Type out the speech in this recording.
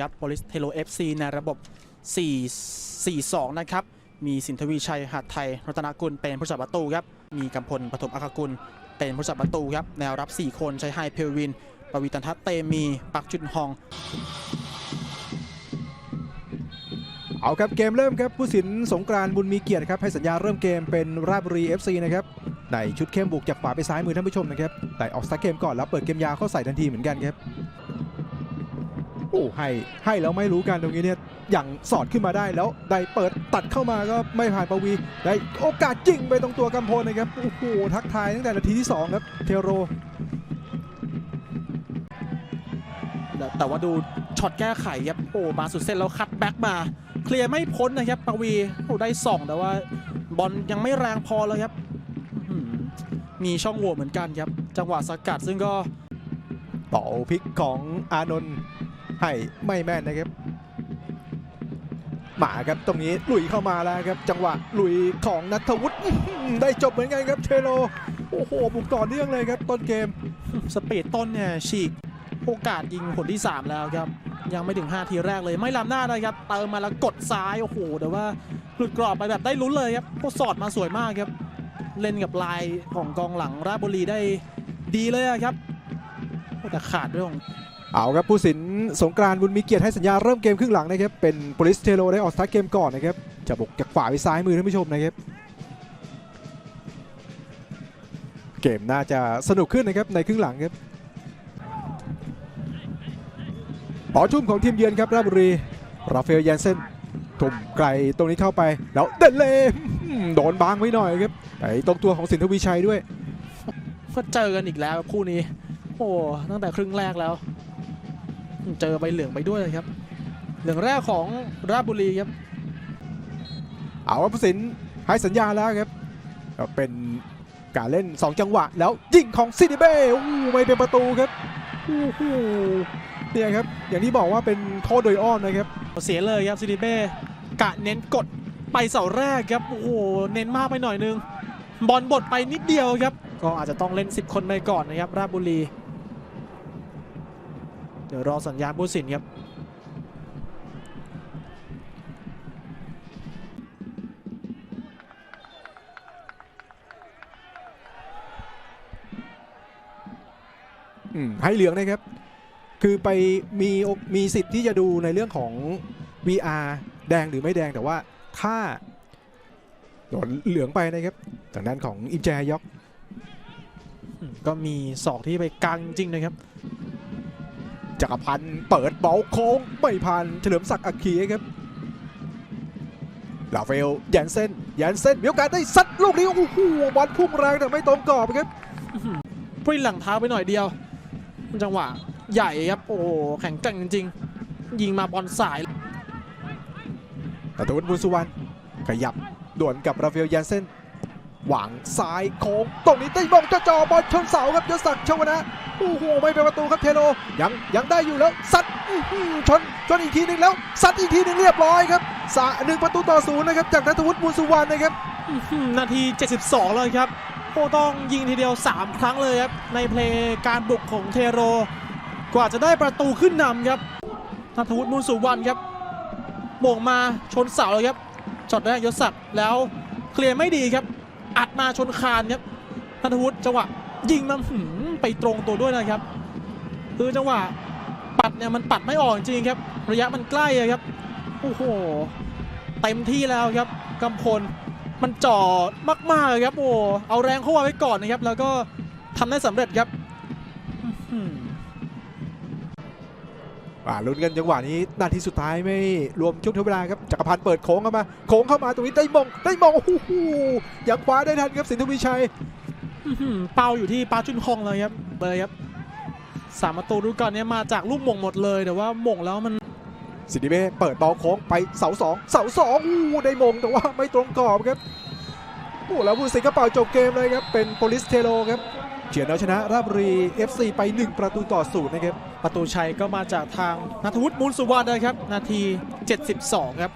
ครับโพลิสเทโล FC ในระบบ 4 4 2 นะครับ มีสินทวีชัยหัดไทยรัตนกุลเป็นผู้จัดประตูครับ มีกำพลปฐมอัคกุลเป็นผู้จัดประตูครับ แนวรับ 4 คนใช้ไฮเพลวิน ปวีตันทัศน์เตมี ปักจุนฮอง เอาครับเกมเริ่มครับผู้สินสงกรานบุญมีเกียรติครับให้สัญญาเริ่มเกมเป็นราชบุรี FC นะครับในชุดเข้มบุกจากขวาไปซ้ายมือท่านผู้ชมนะครับแต่ออกสตาร์เกมก่อนแล้วเปิดเกมยาวเข้าใส่ทันทีเหมือนกันครับ โอ้ให้ให้แล้วไม่รู้กันตรงนี้เนี่ยอย่างสอดขึ้นมาได้แล้วได้เปิดตัดเข้ามาก็ไม่ผ่านปวีได้โอกาสยิงไปตรงตัวกำพลนะครับโอ้โหทักทายตั้งแต่นาทีที่สองครับเทโร แต่ว่าดูช็อตแก้ไขครับโอ้มาสุดเส้นแล้วคัดแบ็กมา เคลียร์ไม่พ้นนะครับปวีโอ้ได้สองแต่ว่าบอลยังไม่แรงพอเลยครับอื้อหือมีช่องโหว่เหมือนกันครับ จังหวะสกัดซึ่งก็เป่าพลิกของอานนท์ ให้ไม่แม่นนะครับหมาครับตรงนี้ลุยเข้ามาแล้วครับ จังหวะลุยของนัทวุฒิได้จบเหมือนกันครับเทโลโอ้โหบุกต่อเนื่องเลยครับ ต้นเกมสปีดต้นเนี่ยฉีกโอกาสยิงผลที่ 3 แล้วครับ ยังไม่ถึง 5 ทีแรกเลยไม่ล้ำหน้านะครับเติมมาแล้วกดซ้ายโอ้โหแต่ว่าหลุดกรอบไปแบบได้ลุ้นเลยครับโอ้สอดมาสวยมากครับ เล่นกับลายของกองหลังราชบุรีได้ดีเลยอะครับแต่ขาดด้วยของ เอาครับผู้สินสงกรานบุญมีเกียรติให้สัญญาเริ่มเกมครึ่งหลังนะครับเป็นโปลิสเทโลได้ออกสตาร์ทเกมก่อนนะครับจะบกจากขวาไปซ้ายมือท่านผู้ชมนะครับเกมน่าจะสนุกขึ้นนะครับในครึ่งหลังครับปอชุ่มของทีมเยือนครับราชบุรีราฟเอลแยนเซนทุ่มไกลตรงนี้เข้าไปแล้วเดนเลมโดนบางไว้หน่อยครับไปตรงตัวของสินทวีชัยด้วย ก็เจอกันอีกแล้วคู่นี้ โอ้ตั้งแต่ครึ่งแรกแล้ว เจอใบเหลืองไปด้วยเลยครับเหลืองแรกของราชบุรีครับเอาครับผู้สินให้สัญญาแล้วครับก็เป็นการเล่น 2 จังหวะ แล้วยิงของซินิเบ้อู้ไม่เป็นประตูครับอู้หูเนี่ยครับอย่างที่บอกว่าเป็นโทษโดยอ้อมนะครับเสียเลยครับซิดิเบ้กะเน้นกดไปเสาแรกครับโอ้โหเน้นมากไปหน่อยนึง บอลบดไปนิดเดียวครับ ก็อาจจะต้องเล่น 10 คนไปก่อนนะครับราชบุรี เดี๋ยวรอสัญญาณผู้สินครับอืมให้เหลืองนะครับ คือไปมีโอมีสิทธิ์ที่จะดูในเรื่องของ VR แดงหรือไม่แดงแต่ว่าถ้าโดนเหลืองไปนะครับทางด้านของอินแจยอกก็มีศอกที่ไปกลางจริงๆนะครับ จักรพันธ์เปิดเบาโค้งไม่ผ่านเฉลิมศักดิ์อัคคีครับลาเฟลแยนเซนแยนเซนมีโอกาสได้ซัดลูกนี้โอ้โหบอลพุ่งแรงแต่ไม่ตรงกรอบครับปริ้นหลังเท้าไปหน่อยเดียว จังหวะใหญ่ครับโอ้โหแข็งแกร่งจริง ๆ ยิงมาบอลสายแต่ทวุฒิบุญสุวรรณขยับด่วนกับราฟาเอลแยนเซนหวางซ้ายโค้งตรงนี้ได้บองจะจ่อบอลชนเสาครับยศศักดิ์ชวนะ โอ้โหไม่เป็นประตูครับเทโลยังยังได้อยู่แล้วซัดชนชนอีกทีหนึ่งแล้วซัดอีกทีหนึ่งเรียบร้อยครับสะหนึ่งประตูต่อศูนย์นะครับจากนัทวุฒิบุญสุวรรณนะครับนาที 72 เลยครับโอ้ต้องยิงทีเดียว 3 ครั้งเลยครับในเพลงการบุกของเทโร กว่าจะได้ประตูขึ้นนำครับนัทวุฒิมูลสุวรรณครับบ่งมาชนเสาเลยครับช็อตแรกยศศักดิ์แล้วเคลียร์ไม่ดีครับ อัดมาชนคานครับนัทวุฒิจังหวะ ยิงมาหืมไปตรงตัวด้วยนะครับ คือจังหวะปัดเนี่ยมันปัดไม่ออกจริงครับ ระยะมันใกล้ครับโอ้โหเต็มที่แล้วครับกำพลมันจ่อมากๆเลยครับโอ้เอาแรงเข้ามาไว้ก่อนนะครับ แล้วก็ทำได้สำเร็จครับอ่าลุ้นกันจังหวะนี้นาทีสุดท้ายไม่รวมช่วงทเวลาครับจักรพันธ์เปิดโค้งเข้ามาโค้งเข้ามาตรงนี้ได้มองได้มองโอ้โหยังคว้าได้ทันครับสินทวีชัย เป้าอยู่ที่ปาจุนฮองเลยครับเลยครับสามประตูดูก่อนเนี้มาจากลูกหม่งหมดเลยแต่ว่าหม่งแล้วมันสินิเบ้เปิดบอลโค้งไปเสาสองเสาสองอู้ได้มงแต่ว่าไม่ตรงกรอบครับโอ้แล้วผู้สิงห์ก็เป่าจบเกมเลยครับเป็นโปลิสเทโลครับเฉียนเอาชนะราชบุรี FC ไป 1 ประตูต่อศูนย์นะครับ ประตูชัยก็มาจากทางนัทวุฒิมูลสุวรรณนะครับ นาที 72 ครับ